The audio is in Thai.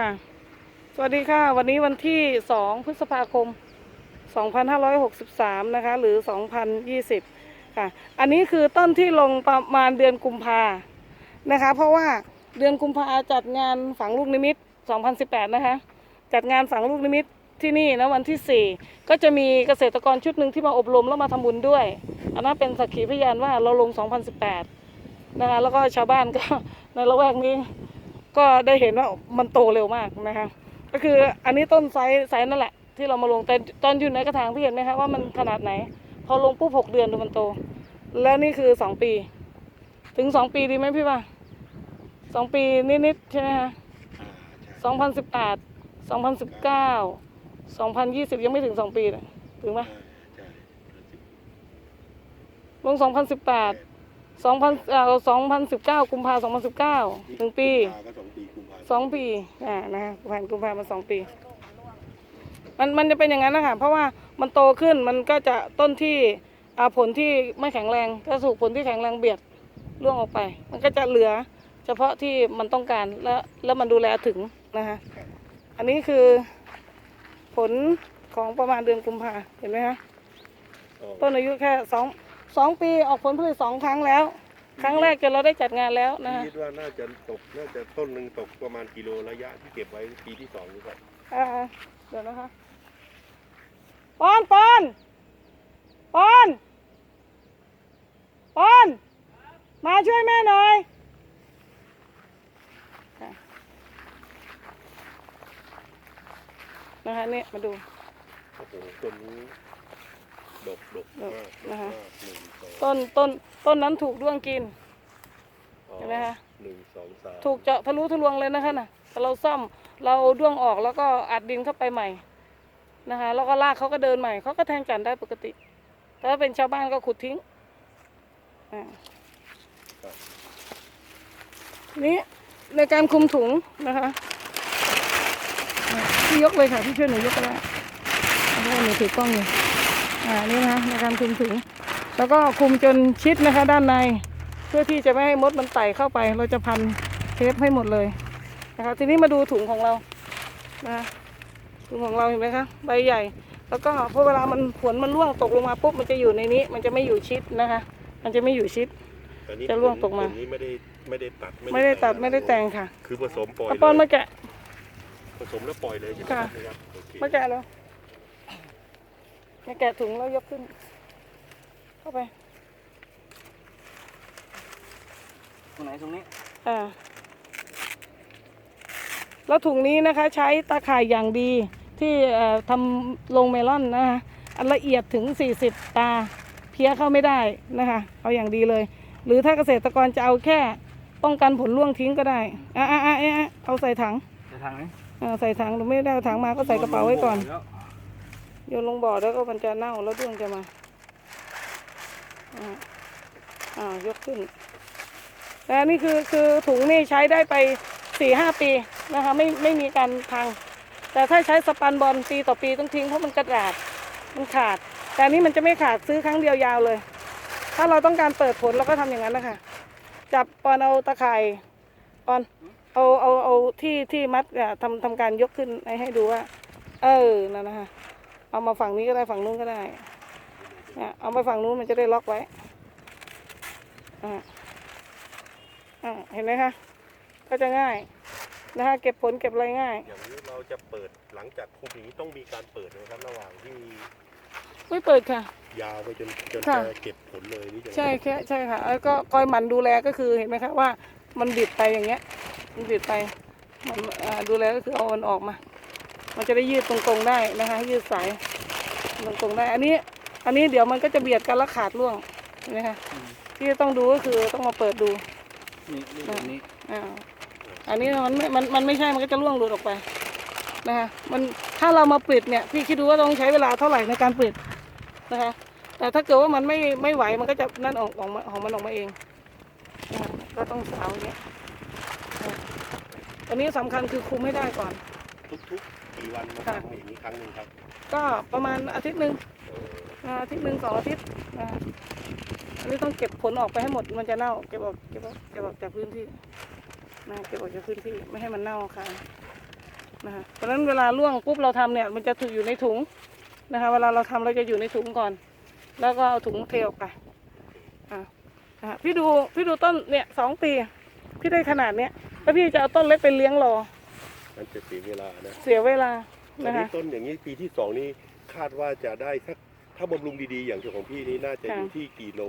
ค่ะ สวัสดีค่ะ วันนี้วันที่ 2 พฤษภาคม 2563 นะคะ หรือ 2020 ค่ะ อันนี้คือต้นที่ลงประมาณเดือนกุมภานะคะ เพราะว่าเดือนกุมภาจัดงานฝังลูกนิมิต 2018 นะคะ จัดงานฝังลูกนิมิตที่นี่นะวันที่ 4 ก็จะมีเกษตรกรชุดหนึ่งที่มาอบรมแล้วมาทำบุญด้วย อันนั้นเป็นสักขีพยานว่าเราลง 2018 นะคะ แล้วก็ชาวบ้านก็ในละแวกนี้ ก็ได้เห็นว่ามันโตเร็วมากนะคะก็คืออันนี้ต้นไซส์ไซส์นั่นแหละ ที่เรามาลงแต่ตอนอยู่ในกระถางพี่เห็นไหมคะว่ามันขนาดไหน พอลงปุ๊บหกเดือนดูมันโต แล้วนี่คือสองปี ถึงสองปีดีไหมพี่ว่าสองปีนิดๆใช่ไหมคะอ่าใช่สองพันสิบแปดสองพันสิบเก้าสองพันยี่สิบยังไม่ถึงสองปีเลยถึงไหมอ่าใช่ลงสองพันสิบแปด สองพันเอ่อสองพันสิบเก้ากุมภาสองพันสิบเก้าหนึ่งปีกุมภาก็สองปีกุมภาสองปีอ่านะคะผ่านกุมภามาสองปี มันมันจะเป็นอย่างนั้นนะคะเพราะว่ามันโตขึ้นมันก็จะต้นที่อ่าผลที่ไม่แข็งแรงก็ถูกผลที่แข็งแรงเบียดร่วงออกไป มันก็จะเหลือเฉพาะที่มันต้องการแล้วแล้วมันดูแลถึงนะคะอันนี้คือผลของประมาณเดือนกุมภาเห็นไหมคะอ๋อต้นอายุแค่สอง สองปีออกผลผลิตสองครั้งแล้ว ครั้งแรกจนเราได้จัดงานแล้วนะคะคิดว่าน่าจะตกน่าจะต้นหนึ่งตกประมาณกิโลระยะที่เก็บไว้ปีที่สองหรือเปล่าอ่าเดี๋ยวนะคะปอนปอนปอนปอน มาช่วยแม่หน่อยค่ะนะคะเนี่ยมาดูโอ้โหต้นนี้ ดกดกมากดกนะคะ มากหนึ่งสองต้นต้นต้นนั้นถูกด้วงกินอ๋อเห็นไหมคะ หนึ่งสองสามถูกเจาะทะลุทะลวงเลยนะคะน่ะแต่เราซ่อมเราเอาด้วงออกแล้วก็อัดดินเข้าไปใหม่นะคะแล้วก็ลากเขาก็เดินใหม่เขาก็แทงจันทร์ได้ปกติ แต่ถ้าเป็นชาวบ้านก็ขุดทิ้งอ่าทีนี้ในการคุมถุงนะคะอ่าพี่ยกเลยค่ะพี่ช่วยหนูยกก็ได้เพราะว่าหนูถือกล้องอยู่ อ่านี่นะคะในการคุมถุง แล้วก็คุมจนชิดนะคะ ด้านในเพื่อที่จะไม่ให้มดมันไต่เข้าไป เราจะพันเทปให้หมดเลยนะคะทีนี้มาดูถุงของเรานะคะถุงของเราเห็นไหมคะใบใหญ่ แล้วก็พอเวลามันผลมันร่วงตกลงมาปุ๊บมันจะอยู่ในนี้ มันจะไม่อยู่ชิดนะคะ มันจะไม่อยู่ชิดอันนี้จะร่วงตกมาผนี้ไม่ได้ไม่ได้ตัดไม่ได้ตัดอะรไม่ได้แต่งค่ะ คือผสมปล่อยเอาปอนเลมายแกะผสมแล้วปล่อยเลยใช่ไหมค่ะครับโอเคมาแกะแล้วมา แกะถุงแล้วยกขึ้น เข้าไปตรงไหนตรงนี้อ่าแล้วถุงนี้นะคะใช้ตาข่ายอย่างดีที่เอ่อทำลงเมลอนนะคะอันละเอียดถึง 40 ตาเพี้ยเข้าไม่ได้นะคะ เอาอย่างดีเลย หรือถ้าเกษตรกรจะเอาแค่ป้องกันผลร่วงทิ้งก็ได้อะอะอะอะเอาใส่ถังจะทางไหนอ่าใส่ถังหรือไม่ได้เอาถังมาก็ใส่กระเป๋าไว้ก่อนแล้ว โยนลงบ่อแล้วก็มันจะเน่าแล้วด้วงจะมาอ่ายกขึ้นและนี่คือคือถุงนี่ใช้ได้ไปสี่ห้าปีนะคะไม่ไม่มีการพัง แต่ถ้าใช้สปันบอลปีต่อปีต้องทิ้งเพราะมันกระดาษมันขาด แต่นี้มันจะไม่ขาดซื้อครั้งเดียวยาวเลย ถ้าเราต้องการเปิดผลเราก็ทำอย่างนั้นนะคะจับปอนเอาตะข่ายปอนเอาเอาเอาที่ที่มัดเนี่ยทำทำการยกขึ้นให้ดูว่า เออนั่นนะคะ เอามาฝั่งนี้ก็ได้ฝั่งนู้นก็ได้เนี่ยเอาไปฝั่งนู้นมันจะได้ล็อกไว้อ่าอ่าเห็นไหมคะ ก็จะง่ายนะคะเก็บผลเก็บอะไรง่าย อย่างนี้เราจะเปิดหลังจากคุมอย่างนี้ต้องมีการเปิดนะครับระหว่างที่ไม่เปิดค่ะ ยาวไปจนจนค่ะ จะเก็บผลเลยนี่จะใช่แค่ใช่ค่ะแล้วก็คอยหมั่นดูแลก็คือเห็นไหมคะว่า มันบิดไปอย่างเงี้ย มันบิดไปมันอ่าดูแลก็คือเอามันออกมา มันจะได้ยืดตรงๆได้นะคะ ยืดสายตรงๆได้ อันนี้ อันนี้เดี๋ยวมันก็จะเบียดกันแล้วขาดร่วงเห็นไหมคะที่จะต้องดูก็คือต้องมาเปิดดูนี่นี่ตรงนี้อ่าอันนี้มันไม่มันมันไม่ใช่มันก็จะร่วงหลุดออกไปนะคะมันถ้าเรามาปิดเนี่ยพี่คิดดูว่าต้องใช้เวลาเท่าไหร่ในการปิดนะคะ แต่ถ้าเกิดว่ามันไม่ไม่ไหวมันก็จะนั่นออกออกมาของมันออกมาเองนะคะก็ต้องสาวอย่างเงี้ยอะอันนี้สำคัญคือคุมให้ได้ก่อนทุกๆ กี่วันมาค่ะทำอย่างนี้ครั้งหนึ่งครับ ก็ประมาณอาทิตย์หนึ่งเอออ่าอาทิตย์หนึ่งสองอาทิตย์นะคะอันนี้ต้องเก็บผลออกไปให้หมดมันจะเน่าเก็บออกเก็บออกเก็บออกจากพื้นที่นะเก็บออกจากพื้นที่ไม่ให้มันเน่าค่ะนะคะเพราะฉะนั้นเวลาล่วงปุ๊บเราทำเนี่ยมันจะถูกอยู่ในถุงนะคะเวลาเราทำเราจะอยู่ในถุงก่อน แล้วก็เอาถุงเทออกไปอ่าอะพี่ดูพี่ดูต้นเนี่ยสองปีพี่ได้ขนาดเนี้ยแล้วพี่จะเอาต้นเล็กไปเลี้ยงรอ มันจะเสียเวลานะเสียเวลาอันนะคะนี้ต้นอย่างนี้ปีที่สองนี่คาดว่าจะได้สักถ้าบำรุงดีๆ อย่างที่ของพี่นี่น่าจะอยู่ค่ะที่กี่โล